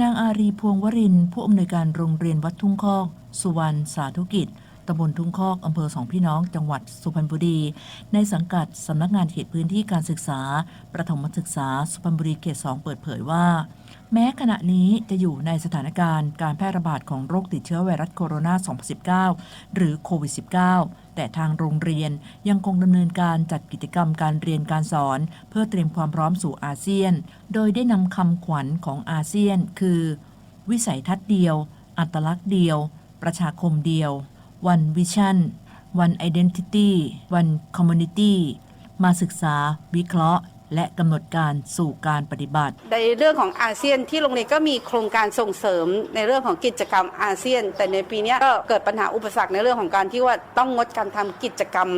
นางอารีพวงวรินผู้อำนวยการโรงเรียนวัดทุ่งคอก สุวรรณสาธุกิจ ตำบลทุ่งคอกอำเภอสองพี่น้อง จังหวัดสุพรรณบุรี ในสังกัดสำนักงานเขตพื้นที่การศึกษา ประถมศึกษา สุพรรณบุรีเขตสองเปิดเผยว่า แม้ขณะนี้จะอยู่ในสถานการณ์การแพร่ระบาดของโรคติดเชื้อไวรัสโคโรนา 2019 หรือโควิด -19 แต่ทางโรงเรียนยังคงดำเนินการจัดกิจกรรมการเรียนการสอน เพื่อเตรียมความพร้อมสู่อาเซียน โดยได้นำคำขวัญของอาเซียน คือ วิสัยทัศน์เดียว อัตลักษณ์เดียว ประชาคมเดียว One Vision One Identity One Community มาศึกษาวิเคราะห์ และกำหนดการสู่การปฏิบัติ ในเรื่องของอาเซียนที่โรงเรียนก็มีโครงการส่งเสริมในเรื่องของกิจกรรมอาเซียน แต่ในปีเนี้ยก็เกิดปัญหาอุปสรรคในเรื่องของการที่ว่าต้องงดการทำกิจกรรม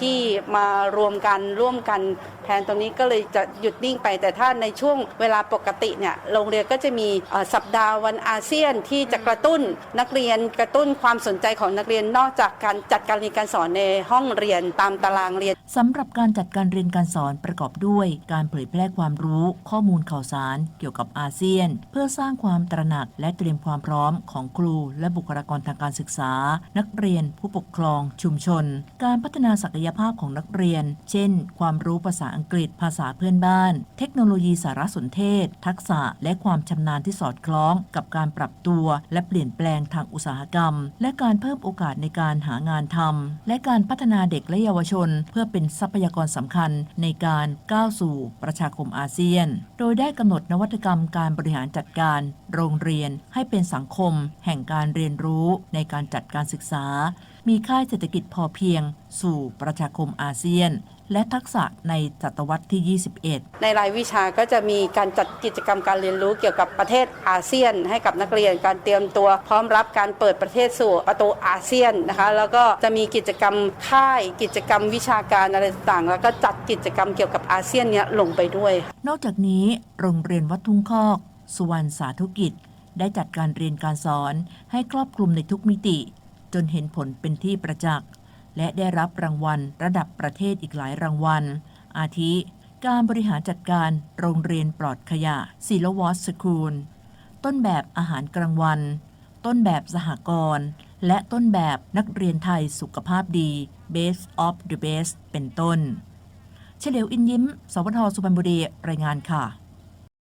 ที่มารวมกันร่วมกันแทนตรงนี้ก็เลยจะหยุดนิ่งไป แต่ถ้าในช่วงเวลาปกติเนี่ยโรงเรียนก็จะมีเอ่อสัปดาห์วันอาเซียนที่จะกระตุ้นนักเรียนกระตุ้นความสนใจของนักเรียนนอกจากการจัดการเรียนการสอนในห้องเรียนตามตารางเรียนสำหรับการจัดการเรียนการสอนประกอบด้วยการเผยแพร่ความรู้ข้อมูลข่าวสารเกี่ยวกับอาเซียน เพื่อสร้างความตระหนักและเตรียมความพร้อมของครูและบุคลากรทางการศึกษา นักเรียน ผู้ปกครอง ชุมชน การพัฒนาศักยภาพของนักเรียน เช่น ความรู้ภาษาอังกฤษ ภาษาเพื่อนบ้าน เทคโนโลยีสารสนเทศ ทักษะและความชำนาญที่สอดคล้องกับการปรับตัว และเปลี่ยนแปลงทางอุตสาหกรรม และการเพิ่มโอกาสในการหางานทำและการพัฒนาเด็กและเยาวชน เพื่อเป็นทรัพยากรสำคัญในการก้าวสู่ประชาคมอาเซียน โดยได้กำหนดนวัตกรรมการบริหารจัดการโรงเรียนให้เป็นสังคม แห่งการเรียนรู้ในการจัดการศึกษา มีค่ายเศรษฐกิจพอเพียง สู่ประชาคมอาเซียน และทักษะในศตวรรษที่ 21 ในรายวิชาก็จะมีการจัดกิจกรรมการเรียนรู้เกี่ยวกับประเทศอาเซียน ให้กับนักเรียนการเตรียมตัวพร้อมรับการเปิดประเทศสู่ประตูอาเซียนนะคะ แล้วก็จะมีกิจกรรมค่าย กิจกรรมวิชาการอะไรต่างๆ แล้วก็จัดกิจกรรมเกี่ยวกับอาเซียนเนี้ยลงไปด้วย นอกจากนี้โรงเรียนวัดทุ่งคอก สุวรรณสาธุกิจ ได้จัดการเรียนการสอนให้ครอบคลุมในทุกมิติ จนเห็นผลเป็นที่ประจักษ์ และได้รับรางวัลระดับประเทศอีกหลายรางวัล อาทิ การบริหารจัดการโรงเรียนปลอดขยะศิลวอสสคูล ต้นแบบอาหารกลางวัน ต้นแบบสหกรณ์ และต้นแบบนักเรียนไทยสุขภาพดี Best of the Best เป็นต้น เฉลียวอินยิ้ม สวทสุพรรณบุรี รายงานค่ะ